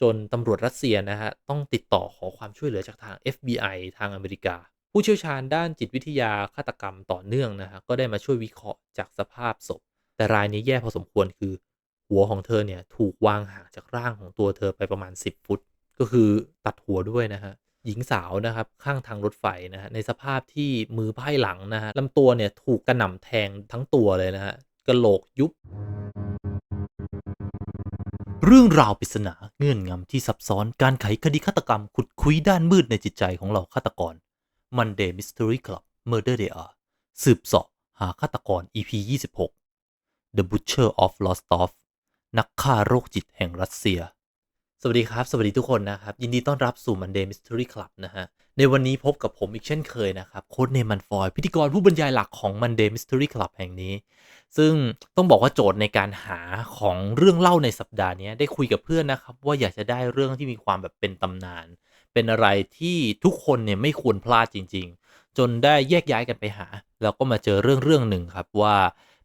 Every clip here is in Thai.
จนตำรวจรัสเซียนะฮะต้องติดต่อขอความช่วยเหลือจากทาง FBI ทางอเมริกา ผู้เชี่ยวชาญด้านจิตวิทยาฆาตกรรมต่อเนื่องนะฮะก็ได้มาช่วยวิเคราะห์จากสภาพศพ แต่รายนี้แย่พอสมควรคือ หัวของเธอเนี่ยถูกวางห่างจากร่างของตัวเธอไปประมาณ 10 ฟุต ก็คือตัดหัวด้วยนะฮะหญิงสาวนะครับข้างทางรถไฟนะฮะในสภาพที่มือไพ่หลังนะฮะลำตัวเนี่ยถูกกระหน่ำแทงทั้งตัวเลยนะฮะกระโหลกยุบ เรื่องราวปริศนาเงื่อนงำที่ซับซ้อนการไขคดีฆาตกรรมขุดคุยด้านมืดในจิตใจของเราฆาตกร Monday Mystery Club Murder They Are สืบสอบหาฆาตกร EP 26 The Butcher of Rostov นักฆ่าโรคจิตแห่งรัสเซีย สวัสดีครับ สวัสดีทุกคนนะครับ ยินดีต้อนรับสู่ Monday Mystery Club นะฮะ ในวันนี้พบกับผมอีกเช่นเคยนะครับ โค้ดเนมันฟอย พิธีกรผู้บรรยายหลักของ Monday Mystery Club แห่งนี้ ซึ่งต้องบอกว่าโจทย์ในการหาของเรื่องเล่าในสัปดาห์นี้ได้คุยกับเพื่อนนะครับ ว่าอยากจะได้เรื่องที่มีความแบบเป็นตำนาน เป็นอะไรที่ทุกคนเนี่ยไม่ควรพลาดจริง ๆ จนได้แยกย้ายกันไปหา แล้วก็มาเจอเรื่องเรื่องหนึ่งครับว่า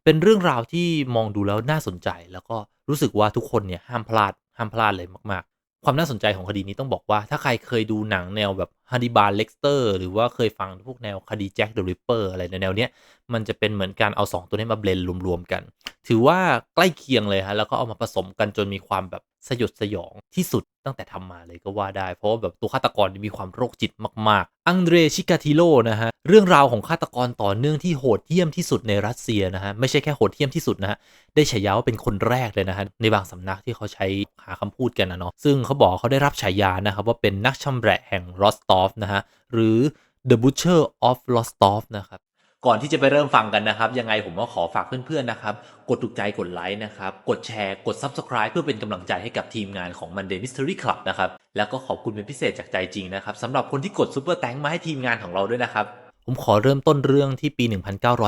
เป็นเรื่องราวที่มองดูแล้วน่าสนใจ แล้วก็รู้สึกว่าทุกคนเนี่ยห้ามพลาด ห้ามพลาดเลยมาก ๆ ความน่าสนใจของคดีนี้ต้องบอกว่า ถ้าใครเคยดูหนังแนวแบบฮันนิบาลเล็กสเตอร์หรือว่าเคยฟังพวกแนวคดีแจ็คเดอะริปเปอร์อะไรในแนวเนี้ยมันจะเป็นเหมือนการเอา 2 ตัวนี้มาเบลนรวม ๆ กัน ถือว่าใกล้เคียงเลยฮะแล้วก็เอามาผสมกันจนมีความแบบ สยดสยองที่สุดตั้งแต่ทำมาเลยก็ว่าได้ เพราะว่าแบบตัวฆาตกรมีความโรคจิตมาก ๆ อังเดรชิกาติโลนะฮะ เรื่องราวของฆาตกรต่อเนื่องที่โหดเหี้ยมที่สุดในรัสเซียนะฮะ ไม่ใช่แค่โหดเหี้ยมที่สุดนะฮะ ได้ฉายาว่าเป็นคนแรกเลยนะฮะ ในบางสำนักที่เขาใช้หาคำพูดกันนะเนาะ ซึ่งเขาบอกเขาได้รับฉายานะครับว่าเป็นนักชำแหละแห่งรอสตอฟนะฮะ หรือ The Butcher of Rostov นะครับ ก่อนที่จะไปเริ่มฟังกันนะครับ ยังไงผมก็ขอฝากเพื่อนๆนะครับ กดถูกใจกดไลค์นะครับ กดแชร์กด Subscribe เพื่อเป็นกำลังใจให้กับทีมงานของ Monday Mystery Club นะครับ แล้วก็ขอบคุณเป็นพิเศษจากใจจริงนะครับสำหรับคนที่กดซ u เปอร์แตงมาให้ทีมงานของเราด้วยนะครับ ผมขอเริ่มต้นเรื่องที่ปี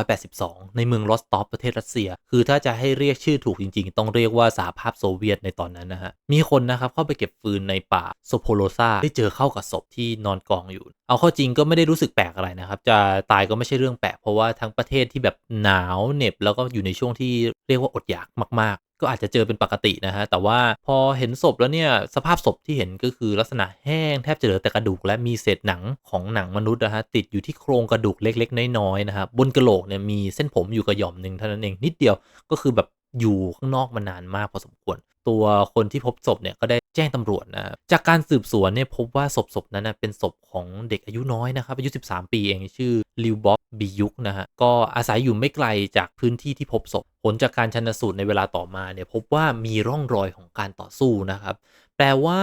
1982 ในเมืองรอสตอฟประเทศรัสเซีย คือถ้าจะให้เรียกชื่อถูกจริงๆ ต้องเรียกว่าสหภาพโซเวียตในตอนนั้นนะฮะ มีคนนะครับเข้าไปเก็บฟืนในป่าโซโพโลซาได้เจอเข้ากับศพที่นอนกองอยู่ เอาเข้าจริงก็ไม่ได้รู้สึกแปลกอะไรนะครับ จะตายก็ไม่ใช่เรื่องแปลกเพราะว่าทั้งประเทศที่แบบหนาวเหน็บแล้วก็อยู่ในช่วงที่เรียกว่าอดอยากมากๆ ก็อาจจะเจอเป็นปกตินะฮะ แต่ว่าพอเห็นศพแล้วเนี่ย สภาพศพที่เห็นก็คือลักษณะแห้งแทบจะเหลือแต่กระดูกและมีเศษหนังของหนังมนุษย์นะฮะ ติดอยู่ที่โครงกระดูกเล็กๆ น้อยๆนะครับบนกระโหลกเนี่ยมีเส้นผมอยู่กระหย่อมหนึ่งเท่านั้นเองนิดเดียวก็คือแบบ อยู่ข้างนอกมานานมากพอสมควร ตัวคนที่พบศพเนี่ยก็ได้แจ้งตำรวจนะจากการสืบสวนเนี่ยพบว่าศพศพนั้นนะเป็นศพของเด็กอายุน้อยนะครับอายุ 13 ปีเองชื่อลิวบ๊อบบียุกนะฮะก็อาศัยอยู่ไม่ไกลจากพื้นที่ที่พบศพ ผลจากการชันสูตรในเวลาต่อมาเนี่ยพบว่ามีร่องรอยของการต่อสู้นะครับ แปลว่า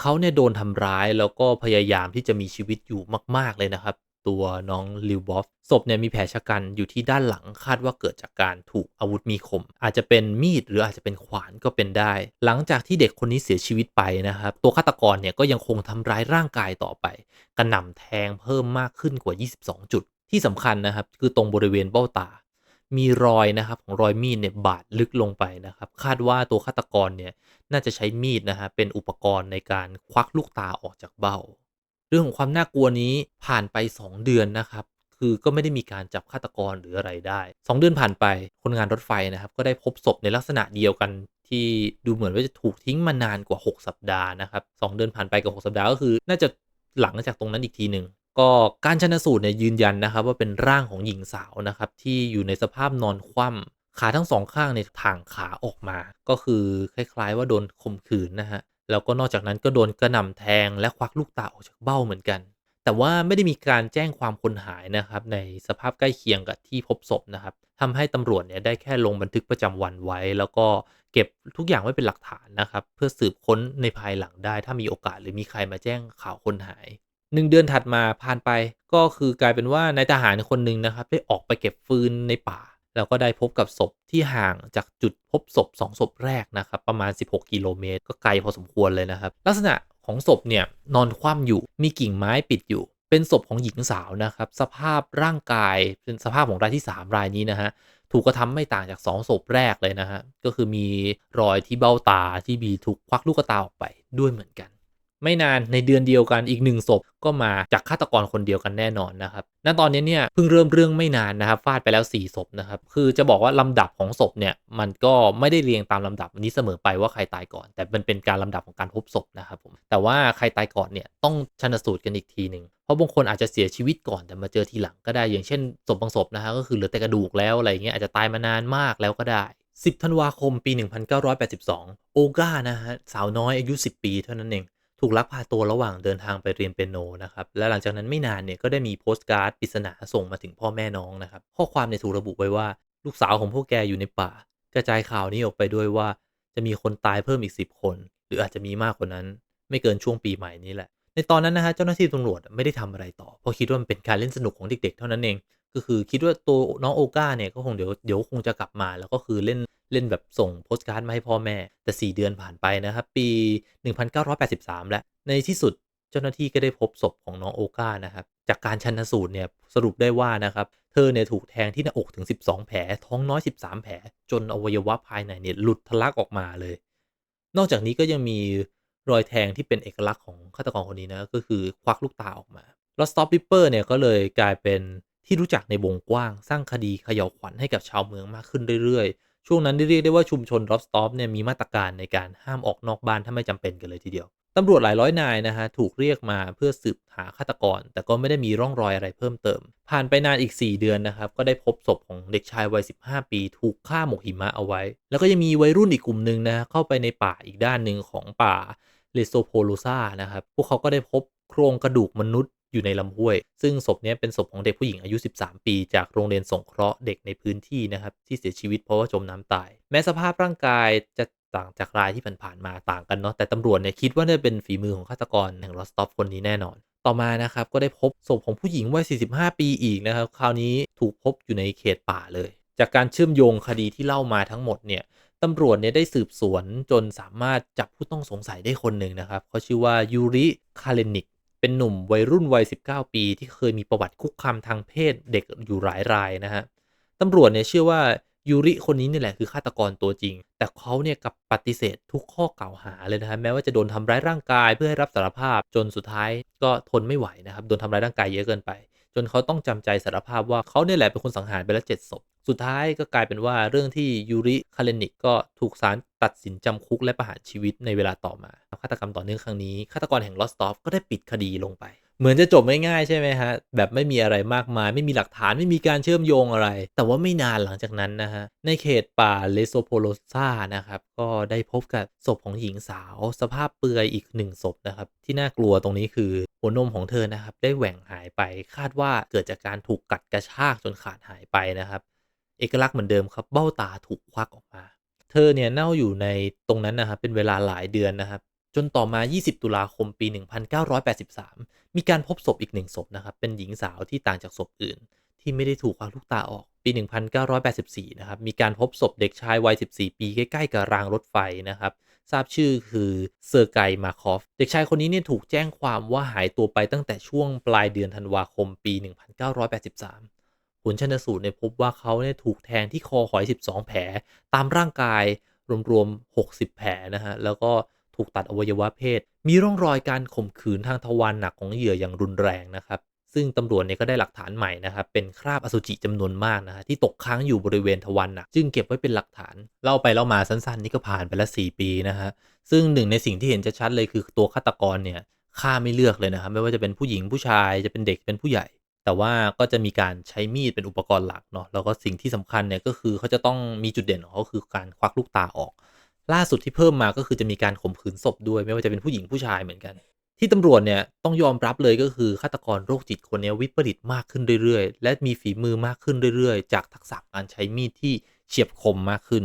เขาเนี่ยโดนทำร้ายแล้วก็พยายามที่จะมีชีวิตอยู่มาก ๆเลยนะครับ ตัวน้องลิวบอฟศพเนี่ยมีแผลชะกันอยู่ที่ด้านหลังคาดว่าเกิดจากการถูกอาวุธมีคม อาจจะเป็นมีดหรืออาจจะเป็นขวานก็เป็นได้ หลังจากที่เด็กคนนี้เสียชีวิตไปนะครับตัวฆาตกรเนี่ยก็ยังคงทำร้ายร่างกายต่อไปกระหน่ำแทงเพิ่มมากขึ้นกว่า 22 จุด ที่สำคัญนะครับคือตรงบริเวณเบ้าตา มีรอยนะครับของรอยมีดเนี่ยบาดลึกลงไปนะครับคาดว่าตัวฆาตกรเนี่ยน่าจะใช้มีดนะฮะเป็นอุปกรณ์ในการควักลูกตาออกจากเบ้า เรื่องของความน่ากลัวนี้ผ่านไป 2 เดือนนะครับ คือก็ไม่ได้มีการจับฆาตกรหรืออะไรได้ 2 เดือนผ่านไปคนงานรถไฟนะครับ ก็ได้พบศพในลักษณะเดียวกันที่ดูเหมือนว่าจะถูกทิ้งมานานกว่า 6 สัปดาห์นะครับ2เดือนผ่านไปกับ 6 สัปดาห์ก็คือ น่าจะหลังจากตรงนั้นอีกทีหนึ่งก็การชนสูตรเนี่ยยืนยันนะครับ ว่าเป็นร่างของหญิงสาวนะครับ ที่อยู่ในสภาพนอนคว่ำขาทั้งสองข้างในถ่างขาออกมา ก็คือคล้าย ๆ ว่าโดนข่มขืนนะฮะ แล้วก็นอกจากนั้นก็โดนกระหน่ำแทงและควักลูกตาออกจากเบ้าเหมือนกัน แต่ว่าไม่ได้มีการแจ้งความคนหายนะครับในสภาพใกล้เคียงกับที่พบศพนะครับทำให้ตำรวจเนี่ยได้แค่ลงบันทึกประจำวันไว้ แล้วก็เก็บทุกอย่างไว้เป็นหลักฐานนะครับเพื่อสืบค้นในภายหลังได้ ถ้ามีโอกาสหรือมีใครมาแจ้งข่าวคนหายหนึ่งเดือนถัดมาผ่านไปก็คือกลายเป็นว่านายทหารคนหนึ่งนะครับ ได้ออกไปเก็บฟืนในป่า แล้วก็ได้พบกับศพที่ห่างจากจุดพบศพ2ศพแรกนะครับประมาณ 16 กิโลเมตร ก็ไกลพอสมควรเลยนะครับ ลักษณะของศพเนี่ยนอนคว่ำอยู่มีกิ่งไม้ปิดอยู่ เป็นศพของหญิงสาวนะครับ สภาพร่างกายเป็นสภาพของรายที่ 3 รายนี้นะฮะถูกกระทำไม่ต่างจาก2ศพแรกเลยนะฮะก็คือมีรอยที่เบ้าตาที่มีถูกควักลูกตาออกไปด้วยเหมือนกัน ไม่นานในเดือนเดียวกันอีกหนึ่งศพก็มาจากฆาตกรคนเดียวกันแน่นอนนะครับ ณ ตอนนี้เนี่ยเพิ่งเริ่มเรื่องไม่นานนะครับฟาดไปแล้ว 4 ศพนะครับ คือจะบอกว่าลำดับของศพเนี่ยมันก็ไม่ได้เรียงตามลำดับนี้เสมอไปว่าใครตายก่อน แต่มันเป็นการลำดับของการพบศพนะครับผม แต่ว่าใครตายก่อนเนี่ยต้องชันสูตรกันอีกทีหนึ่งเพราะบางคนอาจจะเสียชีวิตก่อนแต่มาเจอทีหลังก็ได้อย่างเช่นศพบางศพนะฮะก็คือเหลือแต่กระดูกแล้วอะไรเงี้ยอาจจะตายมานานมากแล้วก็ได้ 10 ธันวาคมปี 1982 โอกานะฮะสาวน้อยอายุ 10 ปีเท่านั้นเอง ถูกลักพาตัวระหว่างเดินทางไปเรียนเปียโนนะครับ และหลังจากนั้นไม่นานเนี่ยก็ได้มีโปสการ์ดปริศนาส่งมาถึงพ่อแม่น้องนะครับ ข้อความในถูกระบุไว้ว่าลูกสาวของพวกแกอยู่ในป่า กระจายข่าวนี้ออกไปด้วยว่า จะมีคนตายเพิ่มอีก 10 คน หรืออาจจะมีมากกว่านั้น ไม่เกินช่วงปีใหม่นี้แหละ ในตอนนั้นนะฮะเจ้าหน้าที่ตำรวจไม่ได้ทำอะไรต่อเพราะคิดว่ามันเป็นการเล่นสนุกของเด็กๆ เท่านั้นเอง ก็คือคิดว่าตัวน้องโอก้าเนี่ยก็คงเดี๋ยวเดี๋ยวคงจะกลับมา แล้วก็คือเล่นเล่นแบบส่งโปสการ์ดมาให้พ่อแม่ แต่ 4 เดือนผ่านไปนะครับ ปี 1983 แล้ว ในที่สุดเจ้าหน้าที่ก็ได้พบศพของน้องโอก้านะครับ จากการชันสูตรเนี่ยสรุปได้ว่านะครับ เธอเนี่ยถูกแทงที่หน้าอกถึง 12 แผล ท้องน้อย 13 แผล จนอวัยวะภายในเนี่ยหลุดทะลักออกมาเลย นอกจากนี้ก็ยังมีรอยแทงที่เป็นเอกลักษณ์ของฆาตกรคนนี้นะก็คือควักลูกตาออกมาแล้วสต็อปริปเปอร์เนี่ยก็เลยกลายเป็น ที่รู้จักในวงกว้าง สร้างคดีเขย่าวขวัญให้กับชาวเมืองมากขึ้นเรื่อยๆ ช่วงนั้นเรียกได้ว่าชุมชนรอสตอฟเนี่ยมีมาตรการในการห้ามออกนอกบ้านถ้าไม่จำเป็นกันเลยทีเดียวตำรวจหลายร้อยนายนะฮะถูกเรียกมาเพื่อสืบหาฆาตกร แต่ก็ไม่ได้มีร่องรอยอะไรเพิ่มเติม ผ่านไปนานอีก 4 เดือนนะครับ ก็ได้พบศพของเด็กชายวัย 15 ปี ถูกฆ่าหมกหิมะเอาไว้ แล้วก็ยังมีวัยรุ่นอีกกลุ่มหนึ่งนะเข้าไปในป่าอีกด้านหนึ่งของป่าเลโซโพโลซานะครับ พวกเขาก็ได้พบโครงกระดูกมนุษย์ อยู่ในลำห้วย ซึ่งศพนี้เป็นศพของเด็กผู้หญิงอายุ 13 ปี จากโรงเรียนสงเคราะห์เด็กในพื้นที่นะครับที่เสียชีวิตเพราะว่าจมน้ำตาย แม้สภาพร่างกายจะต่างจากรายที่ผ่านๆมาต่างกันเนาะแต่ตำรวจเนี่ยคิดว่าน่าเป็นฝีมือของฆาตกรแห่งลอสตอฟคนนี้แน่นอน ต่อมานะครับก็ได้พบศพของผู้หญิงวัย 45 ปีอีกนะครับคราวนี้ถูกพบอยู่ในเขตป่าเลย จากการเชื่อมโยงคดีที่เล่ามาทั้งหมดเนี่ยตำรวจเนี่ยได้สืบสวนจนสามารถจับผู้ต้องสงสัยได้คนหนึ่งนะครับเขาชื่อว่ายูริคาเลนิก เป็นหนุ่มวัยรุ่นวัย 19 ปี ที่เคยมีประวัติคุกคามทางเพศเด็กอยู่หลายรายนะฮะตำรวจเนี่ยเชื่อว่ายูริคนนี้นี่แหละคือฆาตกรตัวจริง แต่เขาเนี่ยกับปฏิเสธทุกข้อกล่าวหาเลยนะฮะแม้ว่าจะโดนทำร้ายร่างกายเพื่อให้รับสารภาพจนสุดท้ายก็ทนไม่ไหวนะครับโดนทำร้ายร่างกายเยอะเกินไป จนเขาต้องจำใจสารภาพว่าเขาเนี่ยแหละเป็นคนสังหารไปแล้วเจ็ดศพ สุดท้ายก็กลายเป็นว่าเรื่องที่ยูริคาเลนิกก็ถูกศาลตัดสินจำคุกและประหารชีวิตในเวลาต่อมาฆาตกรรมต่อเนื่องครั้งนี้ฆาตกรแห่งลอสตอฟก็ได้ปิดคดีลงไป เหมือนจะจบง่ายๆใช่ไหมฮะ แบบไม่มีอะไรมากมาย ไม่มีหลักฐานไม่มีการเชื่อมโยงอะไร แต่ว่าไม่นานหลังจากนั้นนะฮะ ในเขตป่าเลโซโพโลซานะครับ ก็ได้พบกับศพของหญิงสาว สภาพเปลือยอีกหนึ่งศพนะครับ ที่น่ากลัวตรงนี้คือหัวนมของเธอนะครับได้แหว่งหายไปคาดว่าเกิดจากการถูกกัดกระชากจนขาดหายไปนะครับ เอกลักษณ์เหมือนเดิมครับเบ้าตาถูกควักออกมา เธอเนี่ยเน่าอยู่ในตรงนั้นนะครับเป็นเวลาหลายเดือนนะครับจนต่อมา 20 ตุลาคม ปี 1983 มีการพบศพอีกหนึ่งศพนะครับ เป็นหญิงสาวที่ต่างจากศพอื่น ที่ไม่ได้ถูกควักลูกตาออก ปี 1984 นะครับ มีการพบศพเด็กชายวัย 14 ปี ใกล้ ๆ กับรางรถไฟนะครับ ทราบชื่อคือเซอร์ไกมาคอฟ เด็กชายคนนี้เนี่ยถูกแจ้งความว่าหายตัวไปตั้งแต่ช่วงปลายเดือนธันวาคม ปี 1983 ผลชันสูตรเนี่ยพบว่าเขาเนี่ยถูกแทงที่คอหอย 12 แผล ตามร่างกายรวมๆ 60 แผลนะฮะ แล้วก็ถูกตัดอวัยวะเพศ มีร่องรอยการข่มขืนทางทวารหนักของเหยื่ออย่างรุนแรงนะครับ ซึ่งตำรวจเนี่ยก็ได้หลักฐานใหม่นะครับ เป็นคราบอสุจิจำนวนมากนะฮะที่ตกค้างอยู่บริเวณทวารหนัก จึงเก็บไว้เป็นหลักฐาน เล่าไปเล่ามาสั้นๆ นี่ก็ผ่านไปแล้ว4ปีนะฮะ ซึ่งหนึ่งในสิ่งที่เห็นชัดเลยคือตัวฆาตกรเนี่ยฆ่าไม่เลือกเลยนะครับไม่ว่าจะเป็นผู้หญิงผู้ชายจะเป็นเด็กเป็นผู้ใหญ่ แต่ว่าก็จะมีการใช้มีดเป็นอุปกรณ์หลักเนาะแล้วก็สิ่งที่สำคัญเนี่ยก็คือเขาจะต้องมีจุดเด่นของเขาคือการควักลูกตาออก ล่าสุดที่เพิ่มมาก็คือจะมีการข่มขืนศพด้วย ไม่ว่าจะเป็นผู้หญิงผู้ชายเหมือนกัน ที่ตำรวจเนี่ยต้องยอมรับเลยก็คือฆาตกรโรคจิตคนนี้วิปริตมากขึ้นเรื่อยๆ และมีฝีมือมากขึ้นเรื่อยๆ จากทักษะการใช้มีดที่เฉียบคมมากขึ้น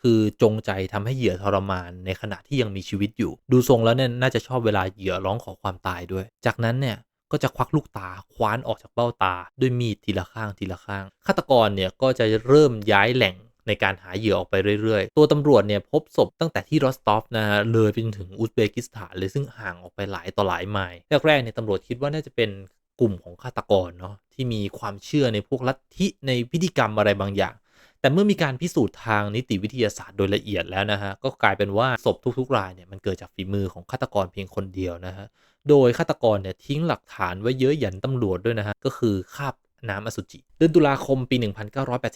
คือจงใจทำให้เหยื่อทรมานในขณะที่ยังมีชีวิตอยู่ ดูทรงแล้วเนี่ยน่าจะชอบเวลาเหยื่อร้องขอความตายด้วย จากนั้นเนี่ย ก็จะควักลูกตาคว้านออกจากเบ้าตา ด้วยมีดทีละข้างทีละข้างฆาตกรเนี่ยก็จะเริ่มย้ายแหล่งในการหาเหยื่อออกไปเรื่อยๆ ตัวตำรวจเนี่ยพบศพตั้งแต่ที่รอสตอฟนะฮะเลยไปจนถึงอุซเบกิสถานเลยซึ่งห่างออกไปหลายต่อหลายไมล์แรกๆเนี่ยตำรวจคิดว่าน่าจะเป็นกลุ่มของฆาตกรเนาะที่มีความเชื่อในพวกลัทธิในพิธีกรรมอะไรบางอย่าง แต่เมื่อมีการพิสูจน์ทางนิติวิทยาศาสตร์โดยละเอียดแล้วนะฮะก็กลายเป็นว่าศพทุกๆรายเนี่ยมันเกิดจากฝีมือของฆาตกรเพียงคนเดียวนะฮะ โดยฆาตกรเนี่ยทิ้งหลักฐานไว้เยอะหยันตำรวจด้วยนะฮะ ก็คือคาบน้ำอสุจิ เดือนตุลาคมปี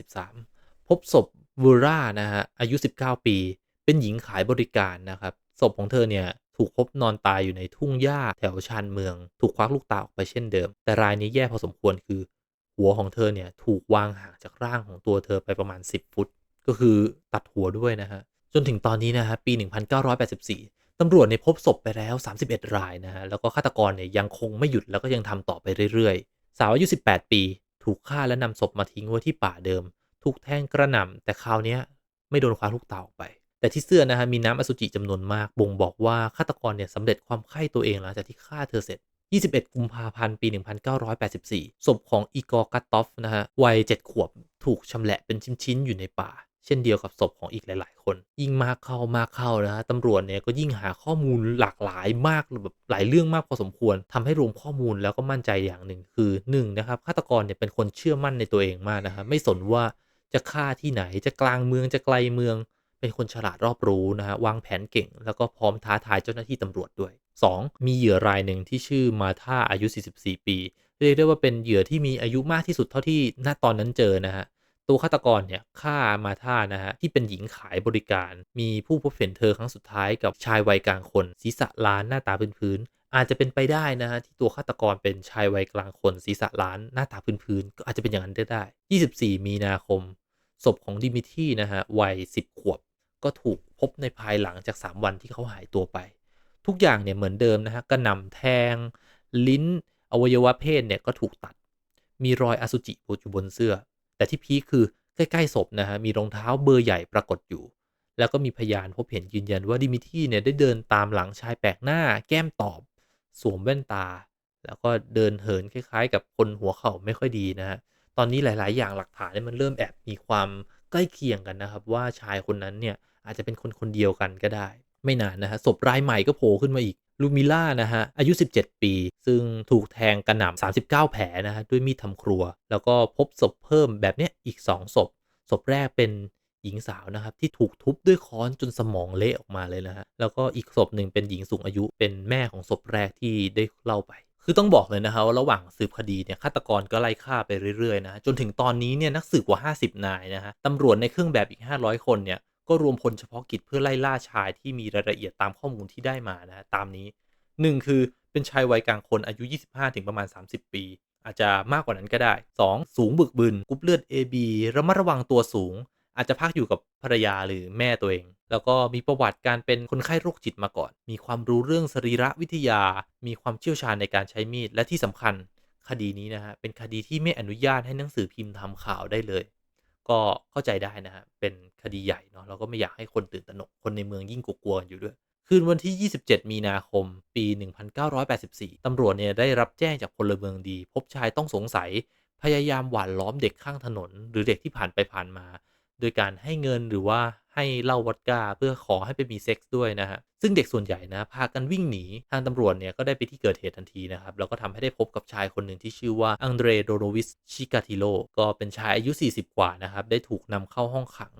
1983 พบศพวูรานะฮะ อายุ 19 ปี เป็นหญิงขายบริการนะครับ ศพของเธอเนี่ยถูกพบนอนตายอยู่ในทุ่งหญ้าแถวชานเมือง ถูกควักลูกตาออกไปเช่นเดิม แต่รายนี้แย่พอสมควรคือ หัวของเธอเนี่ยถูกวางห่างจากร่างของตัวเธอไปประมาณ 10 ฟุต ก็คือตัดหัวด้วยนะฮะ จนถึงตอนนี้นะฮะปี 1984 ตำรวจเนี่ยพบศพไปแล้ว 31 รายนะฮะ แล้วก็ฆาตกรเนี่ยยังคงไม่หยุดแล้วก็ยังทำต่อไปเรื่อยๆ สาวอายุ 18 ปี ถูกฆ่าและนำศพมาทิ้งไว้ที่ป่าเดิม ถูกแทงกระหน่ำแต่คราวนี้ไม่โดนคว้าลูกเต่าออไป แต่ที่เสื้อนะฮะมีน้ำอสุจิจำนวนมาก บ่งบอกว่าฆาตกรเนี่ยสำเร็จความใคร่ตัวเองหลังจากที่ฆ่าเธอเสร็จ 21 กุมภาพันธ์ ปี 1984 ศพของอีกอร์กัตตอฟนะฮะ วัย 7 ขวบ ถูกชำแหละเป็นชิ้นๆ อยู่ในป่า เช่นเดียวกับศพของอีกหลาย ๆ คน ยิ่งมากเข้ามากเข้านะฮะตำรวจเนี่ยก็ยิ่งหาข้อมูลหลากหลายมากแบบหลายเรื่องมากพอสมควรทำให้รวมข้อมูลแล้วก็มั่นใจอย่างหนึ่งคือ1นะครับฆาตกรเนี่ยเป็นคนเชื่อมั่นในตัวเองมากนะครับไม่สนว่าจะฆ่าที่ไหนจะกลางเมืองจะไกลเมือง เป็นคนฉลาดรอบรู้นะฮะวางแผนเก่ง แล้วก็พร้อมท้าทายเจ้าหน้าที่ตำรวจด้วย 2. มีเหยื่อรายหนึ่งที่ชื่อมาธาอายุ 44 ปี เรียกได้ว่าเป็นเหยื่อที่มีอายุมากที่สุดเท่าที่ณตอนนั้นเจอนะฮะ ตัวฆาตกรเนี่ยฆ่ามาธานะฮะที่เป็นหญิงขายบริการ มีผู้พบเห็นเธอครั้งสุดท้ายกับชายวัยกลางคน ศีรษะล้านหน้าตาพื้นๆอาจจะเป็นไปได้นะฮะที่ตัวฆาตกรเป็นชายวัยกลางคน ศีรษะล้านหน้าตาพื้นๆก็อาจจะเป็นอย่างนั้นได้ได้24 มีนาคมศพของดิมิทีนะฮะวัย 10 ขวบ ก็ถูกพบในภายหลังจาก 3 วันที่เขาหายตัวไป ทุกอย่างเนี่ยเหมือนเดิมนะฮะกระนำแทง ลิ้น อวัยวะเพศเนี่ยก็ถูกตัด มีรอยอสุจิอยู่บนเสื้อ แต่ที่พีคคือใกล้ๆศพนะฮะมีรองเท้าเบอร์ใหญ่ปรากฏอยู่ แล้วก็มีพยานพบเห็นยืนยันว่าดิมิทีเนี่ยได้เดินตามหลังชายแปลกหน้า แก้มตอบ สวมแว่นตา แล้วก็เดินเหินคล้ายๆ กับคนหัวเข่าไม่ค่อยดีนะฮะตอนนี้หลาย ๆ อย่างหลักฐานเนี่ยมันเริ่มแอบมีความใกล้เคียงกันนะครับ ว่าชายคนนั้นเนี่ยอาจจะเป็นคนคนเดียวกันก็ได้ ไม่นานนะฮะศพรายใหม่ก็โผล่ขึ้นมาอีก ลูมิล่านะฮะอายุ 17 ปี ซึ่งถูกแทงกระหน่ำ39 แผลนะฮะด้วยมีดทำครัว แล้วก็พบศพเพิ่มแบบเนี้ยอีก 2 ศพ ศพแรกเป็นหญิงสาวนะครับที่ถูกทุบด้วยค้อนจนสมองเละออกมาเลยนะฮะแล้วก็อีกศพหนึ่งเป็นหญิงสูงอายุเป็นแม่ของศพแรกที่ได้เล่าไป คือต้องบอกเลยนะฮะว่าระหว่างสืบคดีเนี่ยฆาตกรก็ไล่ฆ่าไปเรื่อยๆนะจนถึงตอนนี้เนี่ยนักสืบกว่า 50 นายนะฮะตำรวจในเครื่องแบบอีก 500 คนเนี่ย ก็รวมพลเฉพาะกิจเพื่อไล่ล่าชายที่มีรายละเอียดตามข้อมูลที่ได้มานะตามนี้ 1 คือเป็นชายวัยกลางคนอายุ 25 ถึงประมาณ 30 ปี อาจจะมากกว่านั้นก็ได้ 2. สูงบึกบึนกรุ๊ปเลือด AB ระมัดระวังตัวสูง อาจจะพักอยู่กับภรรยาหรือแม่ตัวเอง แล้วก็มีประวัติการเป็นคนไข้โรคจิตมาก่อน มีความรู้เรื่องสรีระวิทยา มีความเชี่ยวชาญในการใช้มีดและที่สำคัญคดีนี้นะฮะเป็นคดีที่ไม่อนุญาตให้หนังสือพิมพ์ทำข่าวได้เลย ก็เข้าใจได้นะฮะ เป็นคดีใหญ่เนาะเราก็ไม่อยากให้คนตื่นตระหนก คนในเมืองยิ่งกลัวๆอยู่ด้วย คืนวันที่ 27 มีนาคม ปี 1984 ตำรวจเนี่ยได้รับแจ้งจากพลเมืองดี พบชายต้องสงสัย พยายามหว่านล้อมเด็กข้างถนน หรือเด็กที่ผ่านไปผ่านมา โดยการให้เงินหรือว่า ให้เหล้าวอดก้าเพื่อขอให้ไปมีเซ็กส์ด้วยนะฮะ ซึ่งเด็กส่วนใหญ่นะพากันวิ่งหนี ทางตำรวจเนี่ยก็ได้ไปที่เกิดเหตุทันทีนะครับ แล้วก็ทำให้ได้พบกับชายคนหนึ่งที่ชื่อว่าอังเดรโดโรวิสชิกาติโลก็เป็นชายอายุ 40 กว่านะครับ ได้ถูกนำเข้าห้องขัง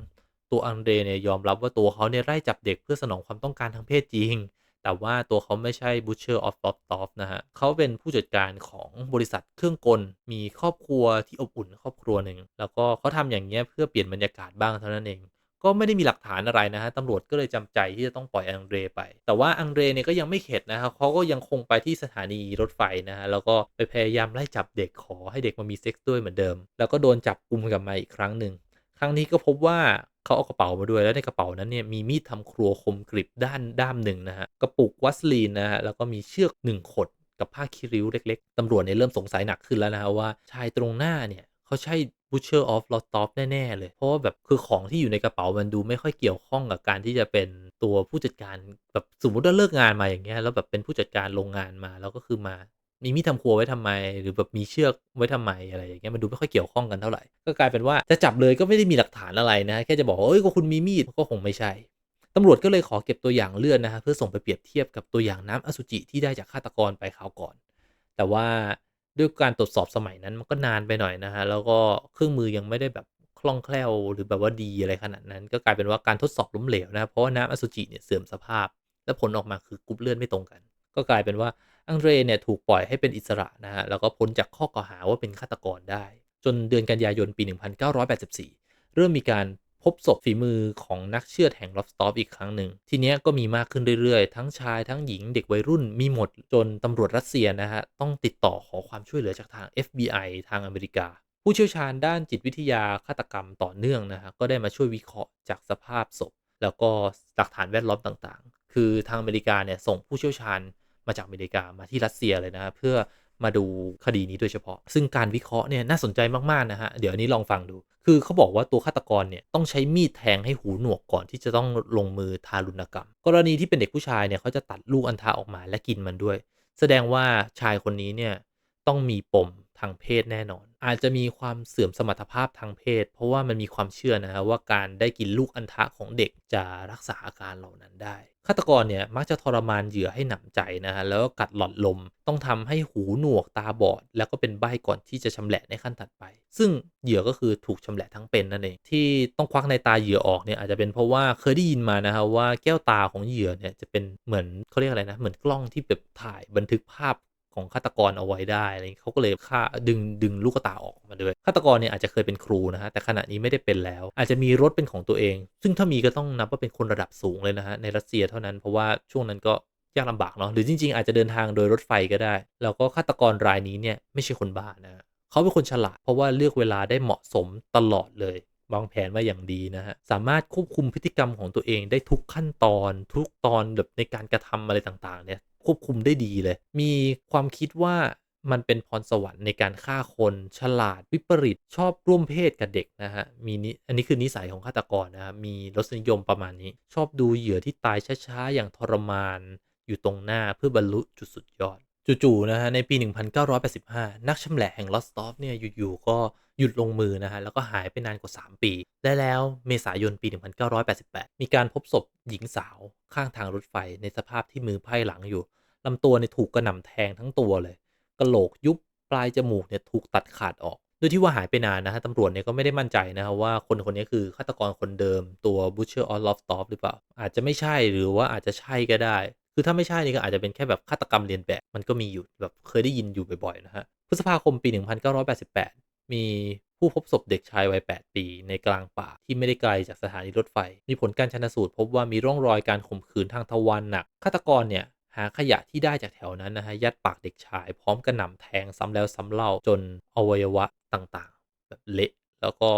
ตัวอังเดรเนี่ยยอมรับว่าตัวเขาเนี่ยไล่จับเด็กเพื่อสนองความต้องการทางเพศจริงแต่ว่าตัวเขาไม่ใช่ Butcher of Top Top นะฮะ เขาเป็นผู้จัดการของบริษัทเครื่องกล มีครอบครัวที่อบอุ่นครอบครัวหนึ่ง แล้วก็เขาทำอย่างเงี้ยเพื่อเปลี่ยนบรรยากาศบ้างเท่านั้นเอง ก็ไม่ได้มีหลักฐานอะไรนะฮะตำรวจก็เลยจำใจที่จะต้องปล่อยอังเดรไป แต่ว่าอังเดรเนี่ยก็ยังไม่เข็ดนะครับเขาก็ยังคงไปที่สถานีรถไฟนะฮะแล้วก็ไปพยายามไล่จับเด็กขอให้เด็กมามีเซ็กซ์ด้วยเหมือนเดิม แล้วก็โดนจับกุมกลับมาอีกครั้งหนึ่งครั้งนี้ก็พบว่าเขาเอากระเป๋ามาด้วยแล้วในกระเป๋านั้นเนี่ยมีมีดทำครัวคมกริบด้านด้ามหนึ่งนะฮะกระปุกวัสลีนนะฮะแล้วก็มีเชือกหนึ่งขดกับผ้าคีริ้วเล็ก ๆตำรวจเนี่ยเริ่มสงสัยหนักขึ้นแล้วนะฮะว่าชายตรงหน้าเนี่ยเขาใช่ Butcher of l o t t o p แน่ ๆ เลย เพราะว่าแบบคือของที่อยู่ในกระเป๋ามันดูไม่ค่อยเกี่ยวข้องกับการที่จะเป็นตัวผู้จัดการแบบสมมติว่าเลิกงานมาอย่างเงี้ยแล้วแบบเป็นผู้จัดการโรงงานมาแล้วก็คือมามีมีดทำครัวไว้ทำไม หรือแบบมีเชือกไว้ทำไมอะไรอย่างเงี้ยมันดูไม่ค่อยเกี่ยวข้องกันเท่าไหร่ ก็กลายเป็นว่าจะจับเลยก็ไม่ได้มีหลักฐานอะไรนะแค่จะบอกเอ้ยก็คุณมีมีดก็คงไม่ใช่ตำรวจก็เลยขอเก็บตัวอย่างเลือดนะฮะเพื่อส่งไปเปรียบเทียบกับตัวอย่างน้ำอสุจิที่ได้จากฆาตกรไปคราวก่อน แต่ว่า ด้วยการตรวจสอบสมัยนั้นมันก็นานไปหน่อยนะฮะแล้วก็เครื่องมือยังไม่ได้แบบคล่องแคล่วหรือแบบว่าดีอะไรขนาดนั้น ก็กลายเป็นว่าการทดสอบล้มเหลวนะครับเพราะว่าน้ำอสุจิเนี่ยเสื่อมสภาพ และผลออกมาคือกรุ๊ปเลือดไม่ตรงกัน ก็กลายเป็นว่าอังเดรเนี่ยถูกปล่อยให้เป็นอิสระนะฮะแล้วก็พ้นจากข้อกล่าวหาว่าเป็นฆาตกรได้ จนเดือนกันยายนปี 1984 เริ่มมีการ พบศพฝีมือของนักเชือดแห่งลอฟสตอฟอีกครั้งหนึ่ง ทีนี้ก็มีมากขึ้นเรื่อยๆ ทั้งชายทั้งหญิงเด็กวัยรุ่นมีหมดจนตำรวจรัสเซียนะฮะ ต้องติดต่อขอความช่วยเหลือจากทาง FBI ทางอเมริกา ผู้เชี่ยวชาญด้านจิตวิทยาฆาตกรรมต่อเนื่องนะฮะ ก็ได้มาช่วยวิเคราะห์จากสภาพศพ แล้วก็หลักฐานแวดล้อมต่างๆ คือทางอเมริกาเนี่ยส่งผู้เชี่ยวชาญมาจากอเมริกามาที่รัสเซียเลยนะเพื่อ มาดูคดีนี้โดยเฉพาะ ซึ่งการวิเคราะห์เนี่ยน่าสนใจมาก ๆ นะฮะ เดี๋ยวนี้ลองฟังดู คือเขาบอกว่าตัวฆาตกรเนี่ยต้องใช้มีดแทงให้หูหนวกก่อนที่จะต้องลงมือทารุณกรรม กรณีที่เป็นเด็กผู้ชายเนี่ยเขาจะตัดลูกอัณฑะออกมาและกินมันด้วย แสดงว่าชายคนนี้เนี่ยต้องมีปม ทางเพศแน่นอน อาจจะมีความเสื่อมสมรรถภาพทางเพศ เพราะว่ามันมีความเชื่อนะฮะว่าการได้กินลูกอัณฑะของเด็กจะรักษาอาการเหล่านั้นได้ฆาตกรเนี่ยมักจะทรมานเหยื่อให้หนำใจนะฮะแล้วก็กัดหลอดลม ต้องทำให้หูหนวกตาบอด แล้วก็เป็นใบก่อนที่จะชำแหละในขั้นถัดไป ซึ่งเหยื่อก็คือถูกชำแหละทั้งเป็นนั่นเองที่ต้องควักในตาเหยื่อออกเนี่ยอาจจะเป็นเพราะว่าเคยได้ยินมานะฮะว่าแก้วตาของเหยื่อเนี่ยจะเป็นเหมือนเขาเรียกอะไรนะเหมือนกล้องที่แบบถ่ายบันทึกภาพ ของฆาตกรเอาไว้ได้อะไรเขาก็เลยฆ่าดึงดึงลูกตาออกมาด้วยฆาตกรเนี่ยอาจจะเคยเป็นครูนะฮะแต่ขณะนี้ไม่ได้เป็นแล้ว อาจจะมีรถเป็นของตัวเอง ซึ่งถ้ามีก็ต้องนับว่าเป็นคนระดับสูงเลยนะฮะในรัสเซียเท่านั้นเพราะว่าช่วงนั้นก็ยากลำบากเนาะหรือจริง ๆ อาจจะเดินทางโดยรถไฟก็ได้ แล้วก็ฆาตกรรายนี้เนี่ยไม่ใช่คนบ้านะเขาเป็นคนฉลาด เพราะว่าเลือกเวลาได้เหมาะสมตลอดเลยวางแผนมาอย่างดีนะฮะ สามารถควบคุมพฤติกรรมของตัวเองได้ทุกขั้นตอน ทุกตอนแบบในการกระทำอะไรต่างๆเนี่ย ควบคุมได้ดีเลย มีความคิดว่ามันเป็นพรสวรรค์ในการฆ่าคนฉลาดวิปริตชอบร่วมเพศกับเด็กนะฮะมีนี้อันนี้คือนิสัยของฆาตกรนะมีรสนิยมประมาณนี้ ชอบดูเหยื่อที่ตายช้าๆ อย่างทรมาน อยู่ตรงหน้าเพื่อบรรลุจุดสุดยอด จู่ๆนะฮะในปี 1985 นักชำแหละแห่งลอสตอฟเนี่ยอยู่ๆก็หยุดลงมือนะฮะแล้วก็หายไปนานกว่า 3 ปี ได้แล้วเมษายนปี 1988 มีการพบศพหญิงสาวข้างทางรถไฟในสภาพที่มือไพ่หลังอยู่ ลำตัวเนี่ยถูกกระหน่ำแทงทั้งตัวเลยกระโหลกยุบปลายจมูกเนี่ยถูกตัดขาดออกโดยที่ว่าหายไปนานนะฮะตำรวจเนี่ยก็ไม่ได้มั่นใจนะครับว่าคนคนนี้คือฆาตกรคนเดิมตัว Butcher of Loftop หรือเปล่า อาจจะไม่ใช่หรือว่าอาจจะใช่ก็ได้ คือถ้าไม่ใช่นี่ก็อาจจะเป็นแค่แบบฆาตกรรมเรียนแบบ มันก็มีอยู่แบบเคยได้ยินอยู่บ่อยๆนะฮะพฤษภาคมปี 1988 มีผู้พบศพเด็กชายวัย 8 ปีในกลางป่าที่ไม่ได้ไกลจากสถานีรถไฟ มีผลการชันสูตรพบว่ามีร่องรอยการข่มขืนทางทวารหนักฆาตกรเนี่ย หาขยะที่ได้จากแถวนั้นนะฮะยัดปากเด็กชาย พร้อมกระหน่ำแทงซ้ำแล้วซ้ำเล่าจนอวัยวะต่างๆ แบบเละแล้วก็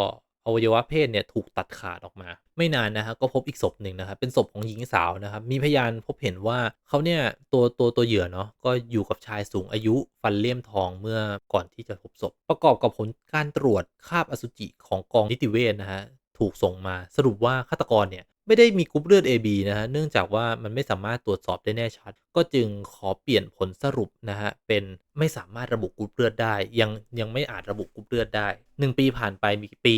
อวัยวะเพศเนี่ยถูกตัดขาดออกมา ไม่นานนะฮะก็พบอีกศพหนึ่งนะครับเป็นศพของหญิงสาวนะครับมีพยานพบเห็นว่าเขาเนี่ยตัวตัวตัวเหยื่อเนาะก็อยู่กับชายสูงอายุฟันเลี่ยมทองเมื่อก่อนที่จะพบศพ ประกอบกับผลการตรวจคราบอสุจิของกองนิติเวชนะฮะถูกส่งมาสรุปว่าฆาตกรเนี่ย ไม่ได้มีกรุ๊ปเลือด AB นะฮะ เนื่องจากว่ามันไม่สามารถตรวจสอบได้แน่ชัด ก็จึงขอเปลี่ยนผลสรุปนะฮะ เป็นไม่สามารถระบุกรุ๊ปเลือดได้ ยังยังไม่อาจระบุกรุ๊ปเลือดได้ 1 ปีผ่านไปมีปี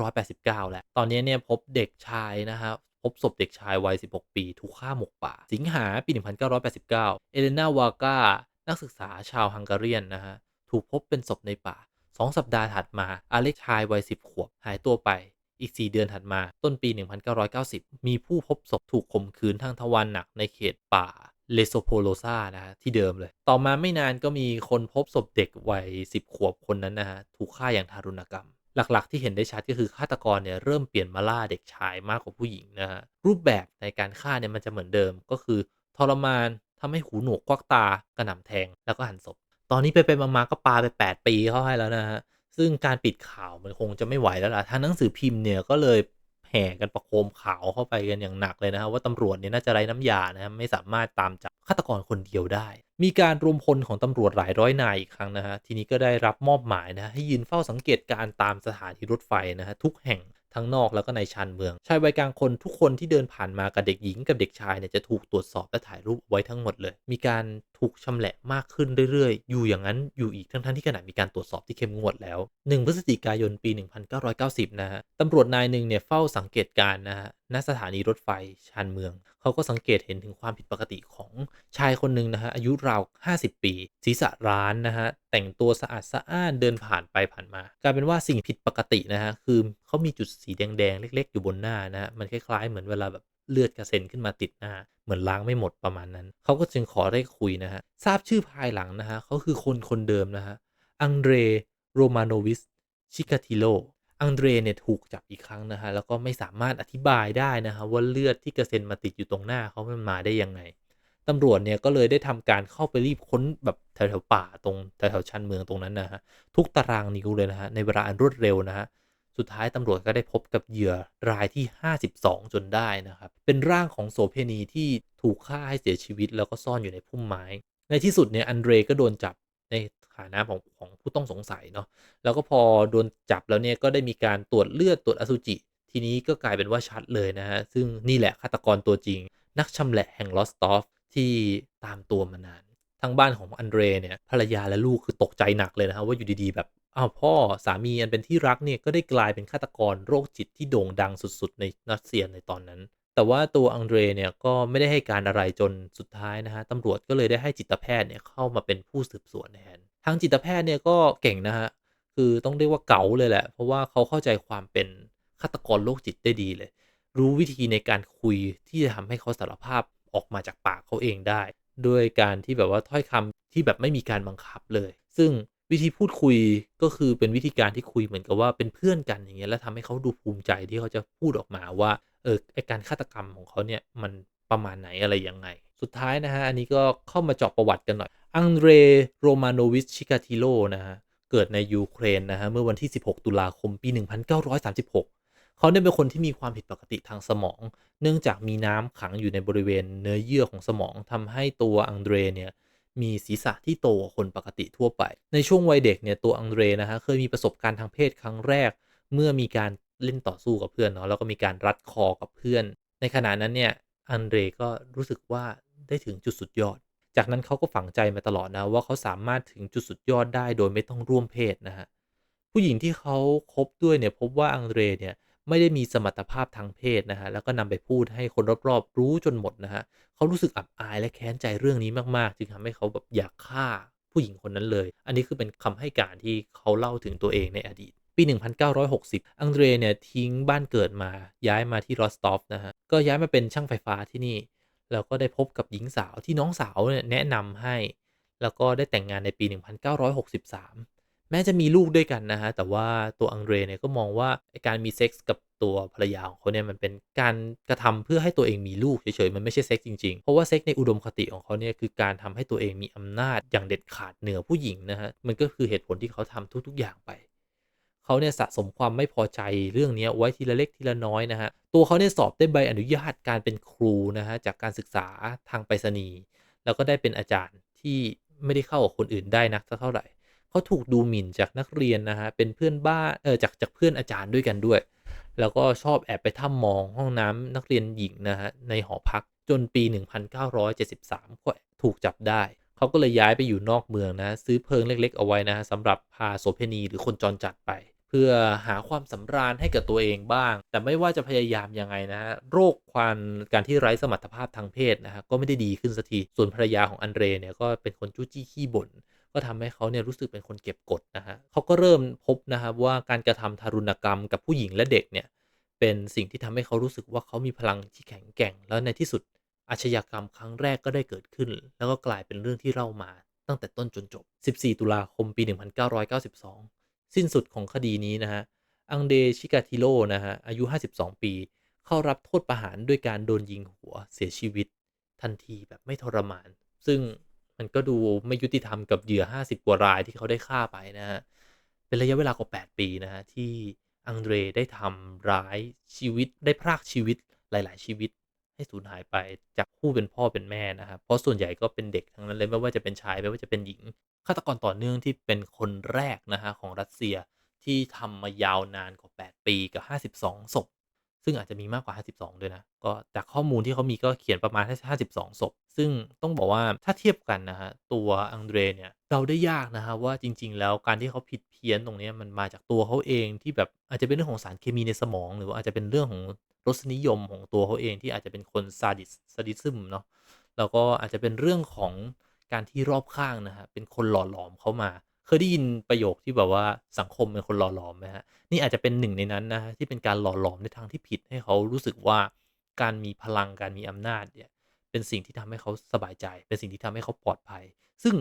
1989 แล้ว ตอนนี้เนี่ยพบเด็กชายนะฮะพบศพเด็กชายวัย 16 ปี ถูกฆ่าหมกป่า สิงหาปี 1989 เอเลนาวากานักศึกษาชาวฮังการีนนะฮะ ถูกพบเป็นศพในป่า 2 สัปดาห์ถัดมาอเล็กชายวัย 10 ขวบหายตัวไป อีก 4 เดือนถัดมาต้นปี 1990 มีผู้พบศพถูกข่มขืนทางทวารหนักในเขตป่าเลโซโพโลซานะฮะที่เดิมเลย ต่อมาไม่นานก็มีคนพบศพเด็กวัย 10 ขวบคนนั้นนะฮะถูกฆ่าอย่างทารุณกรรม หลักๆ ที่เห็นได้ชัดก็คือฆาตกรเนี่ยเริ่มเปลี่ยนมาล่าเด็กชายมากกว่าผู้หญิงนะฮะรูปแบบในการฆ่าเนี่ยมันจะเหมือนเดิมก็คือทรมานทำให้หูหนวกควักตากระหน่ำแทงแล้วก็หั่นศพ ตอนนี้ไปไปมาๆก็ปาไป 8 ปีเข้าให้แล้วนะฮะ ซึ่งการปิดข่าวมันคงจะไม่ไหวแล้วล่ะทางหนังสือพิมพ์เนี่ยก็เลยแห่กันประโคมข่าวเข้าไปกันอย่างหนักเลยนะครับว่าตำรวจเนี่ยน่าจะไร้น้ำยานะครับไม่สามารถตามจับฆาตกรคนเดียวได้ มีการรวมพลของตำรวจหลายร้อยนายอีกครั้งนะฮะทีนี้ก็ได้รับมอบหมายนะให้ยืนเฝ้าสังเกตการตามสถานีรถไฟนะฮะทุกแห่ง ทั้งนอกแล้วก็ในชานเมือง ชายวัยกลางคนทุกคนที่เดินผ่านมากับเด็กหญิงกับเด็กชายเนี่ยจะถูกตรวจสอบและถ่ายรูปไว้ทั้งหมดเลย มีการถูกชำแหละมากขึ้นเรื่อยๆ อยู่อย่างนั้นอยู่อีกทั้งๆที่ขณะมีการตรวจสอบที่เข้มงวดแล้ว 1 พฤศจิกายนปี 1990 นะฮะตำรวจนายหนึ่งเนี่ยเฝ้าสังเกตการนะฮะณสถานีรถไฟชานเมือง เขาก็สังเกตเห็นถึงความผิดปกติของชายคนหนึ่งนะฮะอายุราว 50 ปี ศีรษะร้านนะฮะแต่งตัวสะอาดสะอ้านเดินผ่านไปผ่านมากลายเป็นว่าสิ่งผิดปกตินะฮะคือเขามีจุดสีแดงๆ เล็ก ๆ อยู่บนหน้านะฮะมันคล้ายๆ เหมือนเวลาแบบเลือดกระเซ็นขึ้นมาติดหน้า เหมือนล้างไม่หมดประมาณนั้น เขาก็จึงขอได้คุยนะฮะทราบชื่อภายหลังนะฮะเขาคือคนคนเดิมนะฮะอังเดรโรมาโนวิสชิกาติโล อังเดรเนี่ยถูกจับอีกครั้งนะฮะแล้วก็ไม่สามารถอธิบายได้นะฮะว่าเลือดที่กระเซ็นมาติดอยู่ตรงหน้าเขามันมาได้ยังไงตำรวจเนี่ยก็เลยได้ทำการเข้าไปรีบค้นแบบแถวๆป่าตรงแถวๆชันเมืองตรงนั้นนะฮะทุกตารางนิ้วเลยนะฮะในเวลาอันรวดเร็วนะฮะสุดท้ายตำรวจก็ได้พบกับเหยื่อรายที่ 52 จนได้นะครับ เป็นร่างของโสเพณีที่ถูกฆ่าให้เสียชีวิตแล้วก็ซ่อนอยู่ในพุ่มไม้ ในที่สุดเนี่ยอันเดรก็โดนจับใน ฐานะของของผู้ต้องสงสัยเนาะแล้วก็พอโดนจับแล้วเนี่ยก็ได้มีการตรวจเลือดตรวจอสุจิ ทีนี้ก็กลายเป็นว่าชัดเลยนะฮะซึ่งนี่แหละฆาตกรตัวจริง นักชำแหละแห่งลอสตอฟที่ตามตัวมานานทางบ้านของอันเดรเนี่ยภรรยาและลูกคือตกใจหนักเลยนะฮะว่าอยู่ดีๆ แบบอ้าวพ่อสามีอันเป็นที่รักเนี่ยก็ได้กลายเป็นฆาตกรโรคจิตที่โด่งดังสุดๆ ในรัสเซียในตอนนั้น แต่ว่าตัวอังเดรเนี่ยก็ไม่ได้ให้การอะไรจนสุดท้ายนะฮะตำรวจก็เลยได้ให้จิตแพทย์เนี่ยเข้ามาเป็นผู้สืบสวนแทน ทางจิตแพทย์เนี่ยก็เก่งนะฮะ คือต้องเรียกว่าเก๋าเลยแหละ เพราะว่าเขาเข้าใจความเป็นฆาตกรโรคจิตได้ดีเลย รู้วิธีในการคุยที่จะทำให้เขาสารภาพออกมาจากปากเขาเองได้ ด้วยการที่แบบว่าถ้อยคำที่แบบไม่มีการบังคับเลย ซึ่งวิธีพูดคุยก็คือเป็นวิธีการที่คุยเหมือนกับว่าเป็นเพื่อนกันอย่างเงี้ยแล้วทำให้เขาดูภูมิใจที่เขาจะพูดออกมาว่าเออไอการฆาตกรรมของเขาเนี่ยมันประมาณไหนอะไรยังไง สุดท้ายนะฮะ อันนี้ก็เข้ามาเจาะประวัติกันหน่อย อังเดรโรมาโนวิชชิกาติโลนะฮะ เกิดในยูเครนนะฮะ เมื่อวันที่ 16 ตุลาคมปี 1936 เขาเนี่ยเป็นคนที่มีความผิดปกติทางสมอง เนื่องจากมีน้ำขังอยู่ในบริเวณเนื้อเยื่อของสมองทำให้ตัวอังเดรเนี่ยมีศีรษะที่โตกว่าคนปกติทั่วไป ในช่วงวัยเด็กเนี่ยตัวอังเดรนะฮะเคยมีประสบการณ์ทางเพศครั้งแรก เมื่อมีการเล่นต่อสู้กับเพื่อนเนาะแล้วก็มีการรัดคอกับเพื่อน ในขณะนั้นเนี่ยอังเดรก็รู้สึกว่า ได้ถึงจุดสุดยอด จากนั้นเขาก็ฝังใจมาตลอดนะว่าเขาสามารถถึงจุดสุดยอดได้โดยไม่ต้องร่วมเพศนะฮะผู้หญิงที่เขาคบด้วยเนี่ยพบว่าอังเดรเนี่ยไม่ได้มีสมรรถภาพทางเพศนะฮะ แล้วก็นำไปพูดให้คนรอบๆ รู้จนหมดนะฮะ เขารู้สึกอับอายและแค้นใจเรื่องนี้มากๆ จึงทำให้เขาแบบอยากฆ่าผู้หญิงคนนั้นเลย อันนี้คือเป็นคำให้การที่เขาเล่าถึงตัวเองในอดีต ปี 1960 อังเดรเนี่ยทิ้งบ้านเกิดมา ย้ายมาที่รอสตอฟนะฮะ ก็ย้ายมาเป็นช่างไฟฟ้าที่นี่ แล้วก็ได้พบกับหญิงสาวที่น้องสาวเนี่ยแนะนำให้ แล้วก็ได้แต่งงานในปี 1963 แม้จะมีลูกด้วยกันนะฮะ แต่ว่าตัวอังเดรเนี่ยก็มองว่าการมีเซ็กส์กับตัวภรรยาของเขาเนี่ยมันเป็นการกระทำเพื่อให้ตัวเองมีลูกเฉยๆ มันไม่ใช่เซ็กส์จริงๆ เพราะว่าเซ็กส์ในอุดมคติของเขาเนี่ยคือการทำให้ตัวเองมีอำนาจอย่างเด็ดขาดเหนือผู้หญิงนะฮะ มันก็คือเหตุผลที่เขาทำทุกๆอย่างไป เขาเนี่ยสะสมความไม่พอใจเรื่องนี้ไว้ทีละเล็กทีละน้อยนะฮะ ตัวเขาเนี่ยสอบได้ใบอนุญาตการเป็นครูนะฮะจากการศึกษาทางไปรษณีย์แล้วก็ได้เป็นอาจารย์ที่ไม่ได้เข้ากับคนอื่นได้นักเท่าไหร่ เขาถูกดูหมิ่นจากนักเรียนนะฮะ เป็นเพื่อนบ้านเออจากจากเพื่อนอาจารย์ด้วยกันด้วย แล้วก็ชอบแอบไปถ้ำมองห้องน้ำนักเรียนหญิงนะฮะในหอพักจนปี 1973 ก็ถูกจับได้ เขาก็เลยย้ายไปอยู่นอกเมืองนะ ซื้อเพิงเล็ก ๆ เอาไว้นะฮะสำหรับพาโสเพณีหรือคนจรจัดไป เพื่อหาความสำราญให้กับตัวเองบ้าง แต่ไม่ว่าจะพยายามยังไงนะฮะโรคความการที่ไร้สมรรถภาพทางเพศนะฮะก็ไม่ได้ดีขึ้นสักที ส่วนภรรยาของอันเดรเนี่ยก็เป็นคนจู้จี้ขี้บ่นก็ทำให้เขาเนี่ยรู้สึกเป็นคนเก็บกดนะฮะเขาก็เริ่มพบนะครับว่าการกระทำทารุณกรรมกับผู้หญิงและเด็กเนี่ยเป็นสิ่งที่ทำให้เขารู้สึกว่าเขามีพลังที่แข็งแกร่ง แล้วในที่สุดอาชญากรรมครั้งแรกก็ได้เกิดขึ้น แล้วก็กลายเป็นเรื่องที่เล่ามาตั้งแต่ต้นจนจบ 14 ตุลาคม ปี 1992 สิ้นสุดของคดีนี้นะฮะ อังเดชิกาติโลนะฮะ อายุ 52 ปี เข้ารับโทษประหารด้วยการโดนยิงหัวเสียชีวิต ทันทีแบบไม่ทรมาน ซึ่งมันก็ดูไม่ยุติธรรมกับเหยื่อ 50 กว่ารายที่เขาได้ฆ่าไปนะฮะ เป็นระยะเวลากว่า 8 ปีนะฮะที่อังเดรได้ทำร้ายชีวิตได้พรากชีวิตหลาย ๆ ชีวิต ให้สูญหายไปจากผู้เป็นพ่อเป็นแม่นะครับ เพราะส่วนใหญ่ก็เป็นเด็กทั้งนั้นเลยไม่ว่าจะเป็นชายไม่ว่าจะเป็นหญิงฆาตกรต่อเนื่องที่เป็นคนแรกนะฮะของรัสเซียที่ทำมายาวนานกว่า 8 ปีกับ 52ศพ ซึ่งอาจจะมีมากกว่า 52 ด้วยนะ ก็จากข้อมูลที่เขามีก็เขียนประมาณแค่52 ศพ ซึ่งต้องบอกว่าถ้าเทียบกันนะครับตัวอังเดรเนี่ยเดาได้ยากนะครับว่าจริง ๆ แล้วการที่เขาผิดเพี้ยนตรงนี้มันมาจากตัวเขาเองที่แบบอาจจะเป็นเรื่องของสารเคมีในสมอง หรือว่าอาจจะเป็นเรื่องของรสนิยมของตัวเขาเองที่อาจจะเป็นคนซาดิสซาดิซึมเนาะ แล้วก็อาจจะเป็นเรื่องของการที่รอบข้างนะฮะเป็นคนหล่อหลอมเขามา เคยได้ยินประโยคที่แบบว่าสังคมเป็นคนหล่อหลอมไหมฮะ นี่อาจจะเป็นหนึ่งในนั้นนะฮะที่เป็นการหล่อหลอมในทางที่ผิดให้เขารู้สึกว่าการมีพลังการมีอำนาจเนี่ยเป็นสิ่งที่ทำให้เขาสบายใจ เป็นสิ่งที่ทำให้เขาปลอดภัย ซึ่ง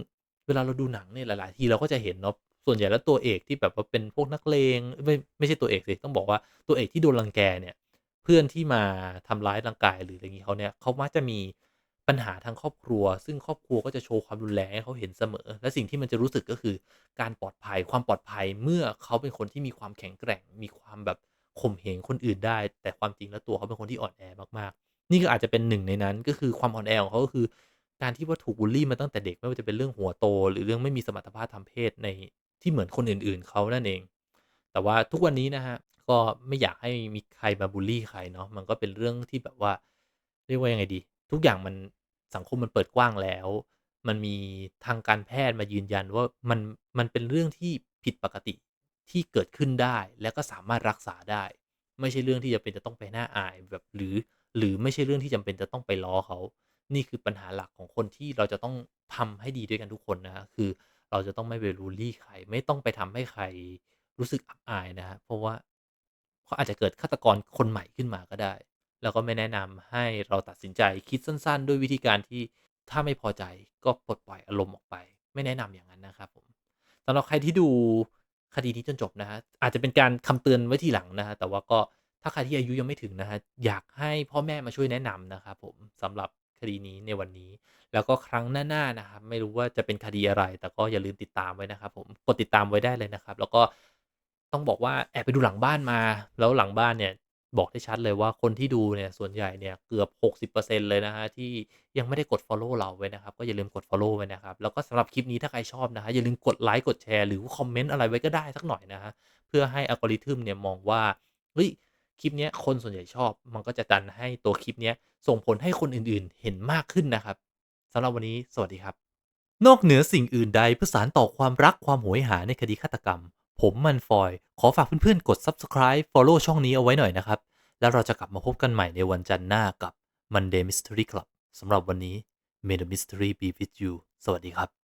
เวลาเราดูหนังเนี่ยหลาย ๆ ทีเราก็จะเห็นเนาะส่วนใหญ่แล้วตัวเอกที่แบบว่าเป็นพวกนักเลงไม่ไม่ใช่ตัวเอกสิต้องบอกว่าตัวเอกที่โดนรังแกเนี่ยเพื่อนที่มาทำร้ายร่างกายหรืออะไรอย่างนี้เขาเนี่ยเขามักจะมี ปัญหาทางครอบครัว ซึ่งครอบครัวก็จะโชว์ความรุนแรงให้เขาเห็นเสมอ และสิ่งที่มันจะรู้สึกก็คือการปลอดภัยความปลอดภัยเมื่อเขาเป็นคนที่มีความแข็งแกร่ง มีความแบบข่มเหงคนอื่นได้ แต่ความจริงแล้วตัวเขาเป็นคนที่อ่อนแอมากๆ นี่ก็อาจจะเป็นหนึ่งในนั้นก็คือความอ่อนแอของเขาก็คือ การที่ว่าถูกบูลลี่มาตั้งแต่เด็กไม่ว่าจะเป็นเรื่องหัวโต หรือเรื่องไม่มีสมรรถภาพทางเพศในที่เหมือนคนอื่น ๆเขานั่นเอง แต่ว่าทุกวันนี้นะฮะก็ไม่อยากให้มีใครมาบูลลี่ใครเนาะมันก็เป็นเรื่องที่แบบว่าเรียกว่ายังไงดี ทุกอย่างมันสังคมมันเปิดกว้างแล้ว มันมีทางการแพทย์มายืนยันว่ามันมันเป็นเรื่องที่ผิดปกติที่เกิดขึ้นได้ แล้วก็สามารถรักษาได้ ไม่ใช่เรื่องที่จะเป็นจะต้องไปหน้าอายแบบหรือ หรือไม่ใช่เรื่องที่จำเป็นจะต้องไปล้อเขา นี่คือปัญหาหลักของคนที่เราจะต้องทำให้ดีด้วยกันทุกคนนะคือเราจะต้องไม่ไปบูลี่ใคร ไม่ต้องไปทำให้ใครรู้สึกอับอายนะฮะเพราะว่าเขาอาจจะเกิดฆาตกรคนใหม่ขึ้นมาก็ได้ แล้วก็ไม่แนะนำให้เราตัดสินใจคิดสั้น ๆ ด้วยวิธีการที่ถ้าไม่พอใจก็ปลดปล่อยอารมณ์ออกไป ไม่แนะนำอย่างนั้นนะครับผมสำหรับใครที่ดูคดีนี้จนจบนะฮะอาจจะเป็นการคำเตือนไว้ทีหลังนะฮะแต่ว่าก็ถ้าใครที่อายุยังไม่ถึงนะฮะอยากให้พ่อแม่มาช่วยแนะนำนะครับผมสำหรับคดีนี้ในวันนี้ แล้วก็ครั้งหน้าๆนะครับไม่รู้ว่าจะเป็นคดีอะไร แต่ก็อย่าลืมติดตามไว้นะครับผมกดติดตามไว้ได้เลยนะครับ แล้วก็ต้องบอกว่าแอบไปดูหลังบ้านมา แล้วหลังบ้านเนี่ย บอกได้ชัดเลยว่าคนที่ดูเนี่ยส่วนใหญ่เนี่ยเกือบ 60%เลยนะฮะที่ยังไม่ได้กด Follow เราไว้นะครับ ก็อย่าลืมกด Follow ไว้นะครับ แล้วก็สำหรับคลิปนี้ถ้าใครชอบนะฮะอย่าลืมกดไลค์กดแชร์หรือคอมเมนต์อะไรไว้ก็ได้สักหน่อยนะฮะเพื่อให้อัลกอริทึมเนี่ยมองว่าเฮ้ยคลิปนี้คนส่วนใหญ่ชอบ มันก็จะดันให้ตัวคลิปนี้ส่งผลให้คนอื่นๆ เห็นมากขึ้นนะครับสำหรับวันนี้สวัสดีครับ นอกเหนือสิ่งอื่นใดเพื่อสารต่อความรักความโหยหาในคดีฆาตกรรม ผมมันฟอย ขอฝากเพื่อนๆ กด subscribe follow ช่องนี้เอาไว้หน่อยนะครับ แล้วเราจะกลับมาพบกันใหม่ในวันจันทร์หน้ากับ Monday Mystery Club สำหรับวันนี้ May the mystery be with you สวัสดีครับ